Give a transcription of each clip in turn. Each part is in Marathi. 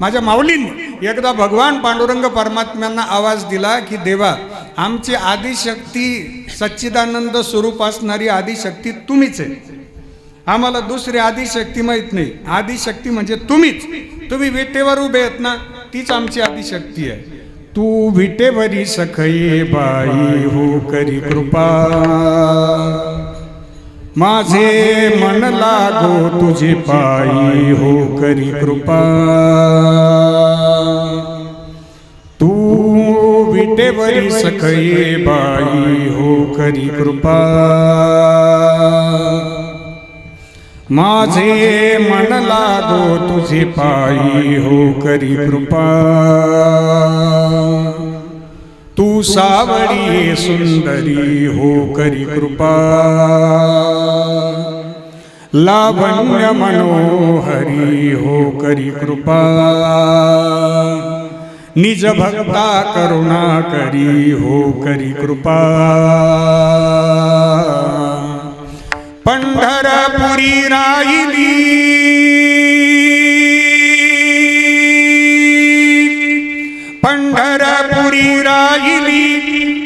माझ्या माऊलींनी एकदा भगवान पांडुरंग परमात्म्यांना आवाज दिला की देवा आमची आदिशक्ती सच्चिदानंद स्वरूप असणारी आदिशक्ती तुम्हीच आहे. आम्हाला दुसरी आदिशक्ती माहीत नाही. आदिशक्ती म्हणजे तुम्हीच. तुम्ही विटेवर उभे आहेत ना तीच आमची आदिशक्ती आहे. तू विटेवरी सखई बाई हो करी कृपा. माझे मन लागो तुझे पायी हो करी कृपा. तू विटेवरी सकये बाई हो करी कृपा. माझे मन लागो तुझे पायी हो करी कृपा. तू सावळी सुंदरी हो करी कृपा. लावण्य मनोहरी हो करी कृपा. निज भक्ता करुणा करी हो करी कृपा. पंढरपुरी राहिली. पंढरपुरी राहिली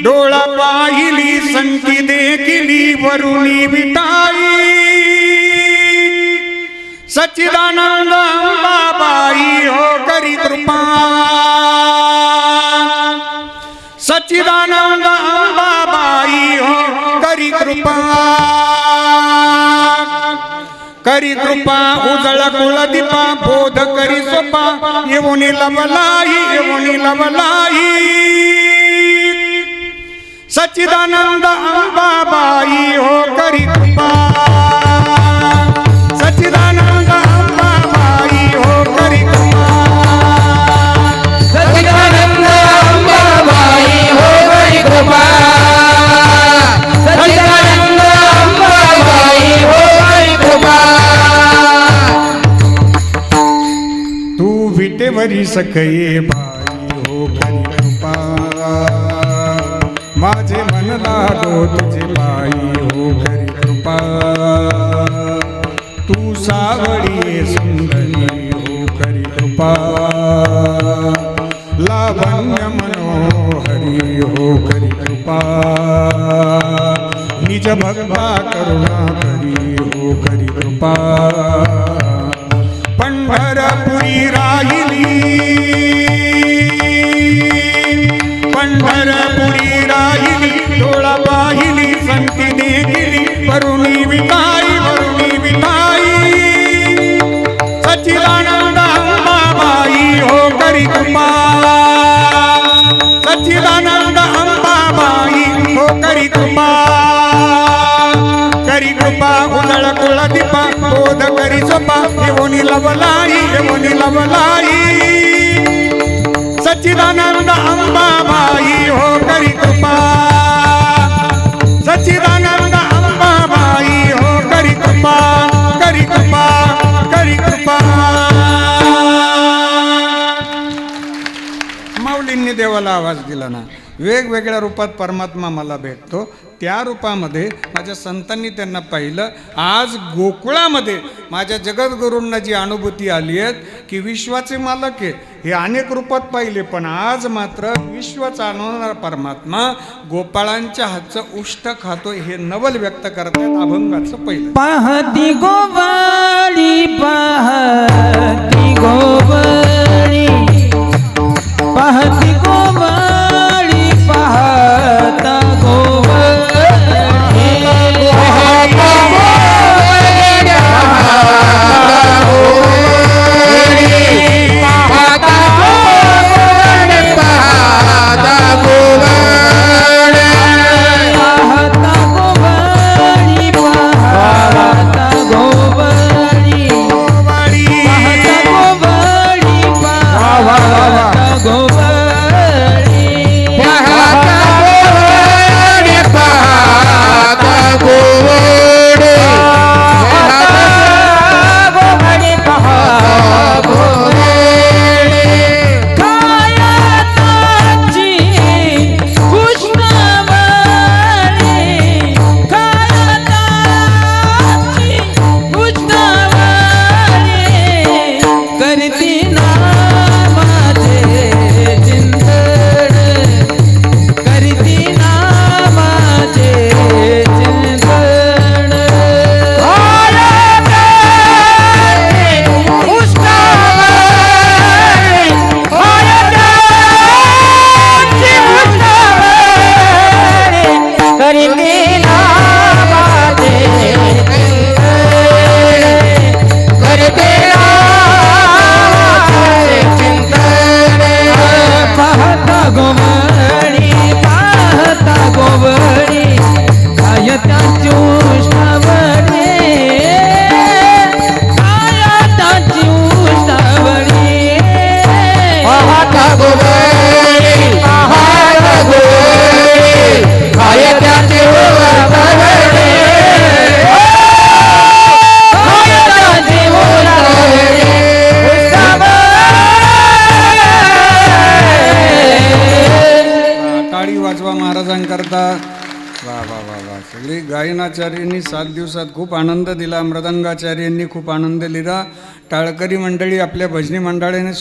डोळा पाहिली संती देखिली वरुणी विटाई. सच्चिदानंद बाबाई हो करी कृपा. सच्चिदानंद बाबाई हो करी कृपा. करी कृपा उजळ कुळदीपा बोध करी सोपा येऊन लवलाई येऊन लवलाई सचिदानंद अंबाबाई हो तू विटेवरी सखये बाई हो करी कृपा। माझे मन लागो तुझे बाई हो करी कृपा। तू सावळी सुंदरी हो करी कृपा। लावण्य मनोहरी हो करी कृपा। निज भक्ता करुणा करी हो करी कृपा। पंढरपुरी राहिली. पंढरपुरी राहिली डोळा पाहिली संती देखिली वरुणी विताई वरुणी विताई सच्चिदानंद अंबाबाई हो करी कृपा. सचिदानंद अंबाबाई हो करी कृपा. कृपा उदळ कुळ दीपा बोध करी सोपा. येऊनी लवलाई येऊनी लवलाई सच्चिदानंद अंबाबाई हो करी मला आवाज दिला ना. वेगवेगळ्या रूपात परमात्मा मला भेटतो. त्या रूपामध्ये माझ्या संतांनी त्यांना पाहिलं. आज गोकुळामध्ये माझ्या जगद्गुरूंना जी अनुभूती आली आहेत की विश्वाचे मालक आहे. हे अनेक रूपात पाहिले पण आज मात्र विश्व चालवणारा परमात्मा गोपाळांच्या हातचं उष्ट खातो हे नवल व्यक्त करतात अभंगाचं पहिलं. पाहती गोवाळी पाहती गोवाळी पाहती महाराजांकरता. वा वा वा वा. सगळी गायनाचार्यांनी सात दिवसात खूप आनंद दिला मृदंगाचार्यांनी खूप आनंद दिला टाळकरी मंडळी आपल्या भजनी मंडळाने सुद्धा